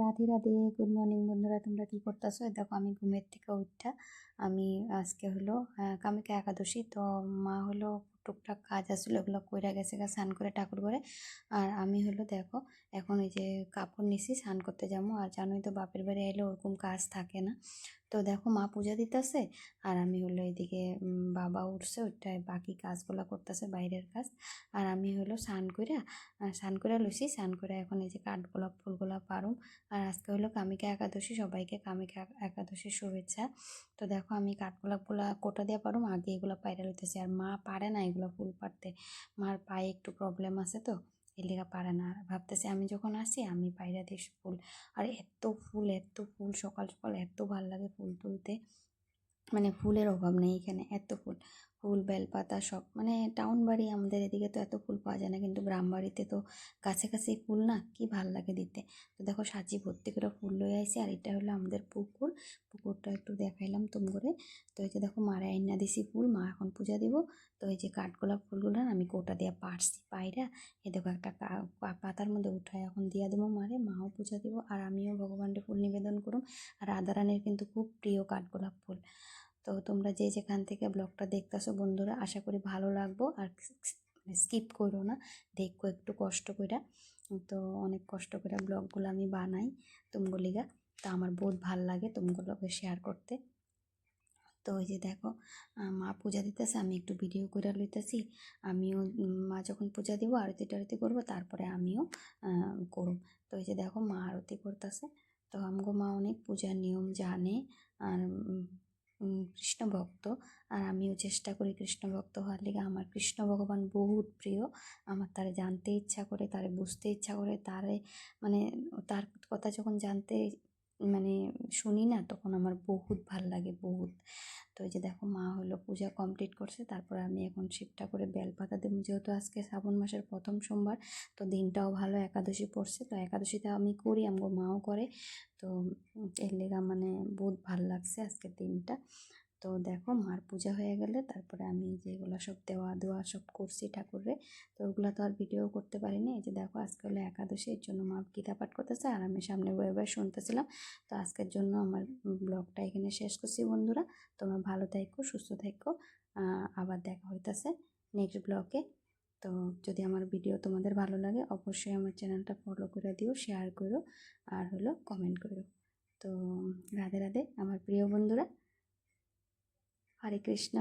Radhe Radhe. Good morning বন্ধুরা, তোমরা কি করতেছো? দেখো, আমি ঘুমের থেকে উঠা। আমি আজকে হলো কামিকা একাদশী। তো মা হলো টুকটাক কাজ আসলে ওগুলো কইরা গেছে গা, স্নান করে ঠাকুর করে আর আমি হলো, দেখো, এখন ওই যে কাপড় নিছি, স্নান করতে যাব। আর জানোই তো, বাপের বাড়ি এলে ওরকম কাজ থাকে না। তো দেখো, মা পূজা দিতেছে। আর আমি হলো এদিকে বাবা উঠছে ওইটাই বাকি কাজগুলো করতেছে, বাইরের কাজ। আর আমি হলো, স্নান কইরা স্নান করে লইছি। স্নান করে এখন এই যে কাঠগোলাপ ফুলগোলাপ পারুম আর আজকে হলো কামিকা একাদশী, সবাইকে কামিকা একাদশীর শুভেচ্ছা। তো দেখো আমি কাঠগোলাপগুলা কোটা দিয়ে পারুম আগে এগুলো পায়রা লইতেছি। আর মা পারে না এগুলো ফুল পারতে মার পায়ে একটু প্রবলেম আছে তো এর লেগা পারে না। আর ভাবতেছি আমি যখন আসি, আমি পায়রা দিস ফুল, আর এত ফুল এত ফুল, সকাল সকাল এত ভালো লাগে ফুল তুলতে। মানে ফুলের অভাব নেই এখানে, এত ফুল। ফুল, বেলপাতা সব মানে টাউন বাড়ি আমাদের এদিকে তো এত ফুল পাওয়া যায় না, কিন্তু গ্রাম বাড়িতে তো কাছে কাছে ফুল না, কি ভালো লাগে দিতে তো দেখো সাজি ভর্তি করে ফুল লয়ে আইসি, আর এটা হলো আমাদের পুকুর। পুকুরটা একটু দেখাইলাম তুম করে। তো এই যে দেখো মারা আইনা দিছি ফুল, মা এখন পূজা দিব। তো এই যে কাঠগোলাপ ফুলগুলো আমি কোটা দিয়ে পারছি পায়রা এ দেখো একটা পাতার মধ্যে উঠায় এখন দিয়া দেবো মারে, মাও পূজা দিব, আর আমিও ভগবানের ফুল নিবেদন করুম। আর রাধারানীর কিন্তু খুব প্রিয় কাঠগোলাপ ফুল। তো তোমরা যে যেখান থেকে ব্লগটা দেখতেছো বন্ধুরা, আশা করি ভালো লাগবো। আর স্কিপ করো না, দেখো একটু কষ্ট করে তো অনেক কষ্ট করে ব্লগগুলো আমি বানাই তুমগুলিগা তো আমার বহুত ভালো লাগে তুমগুলোকে শেয়ার করতে। তো ওই যে দেখো মা পূজা দিতেছে, আমি একটু ভিডিও করে লইতেছি। আমিও, মা যখন পূজা দিব, আরতি টারতি করব, তারপরে আমিও করব তো ওই যে দেখো, মা আরতি করতেছে। তো আমগো মা অনেক পূজার নিয়ম জানে। আর কৃষ্ণ ভক্ত। আর আমিও চেষ্টা করি কৃষ্ণ ভক্ত হওয়ার লিগে। আমার কৃষ্ণ ভগবান বহুত প্রিয়। আমার তারে জানতে ইচ্ছা করে, তারে বুঝতে ইচ্ছা করে, তারে মানে তার কথা যখন জানতে মানে শুনি না, তখন আমার বহুত ভালো লাগে, বহুত। তো এই যে দেখো, মা হলো পূজা কমপ্লিট করছে, তারপর আমি এখন শিবটা করে বেলপাতা দেবো। যেহেতু আজকে শ্রাবণ মাসের প্রথম সোমবার, তো দিনটাও ভালো, একাদশী পড়ছে। তো একাদশীতে আমি করি আমার মাও করে। তো এর লেগা মানে বহুত ভালো লাগছে আজকের দিনটা। তো দেখো, মার পূজা হয়ে গেলে তারপরে আমি যেগুলো সব দেওয়া দেওয়া সব করছি ঠাকুরে, তো ওগুলো তো আর ভিডিও করতে পারিনি। এই যে দেখো, আজকে হলো একাদশী, এর জন্য মা গীতা পাঠ করতেছে আর আমি সামনে বয়ে বয়ে শুনতেছিলাম। তো আজকের জন্য আমার ব্লগটা এখানে শেষ করছি বন্ধুরা। তোমরা ভালো থাকো, সুস্থ থাকো। আবার দেখা হইতাছে নেক্সট ব্লগে তো যদি আমার ভিডিও তোমাদের ভালো লাগে, অবশ্যই আমার চ্যানেলটা ফলো করে দিও শেয়ার করো, আর হলো কমেন্ট করো। তো রাধে রাধে, আমার প্রিয় বন্ধুরা। হরে কৃষ্ণ।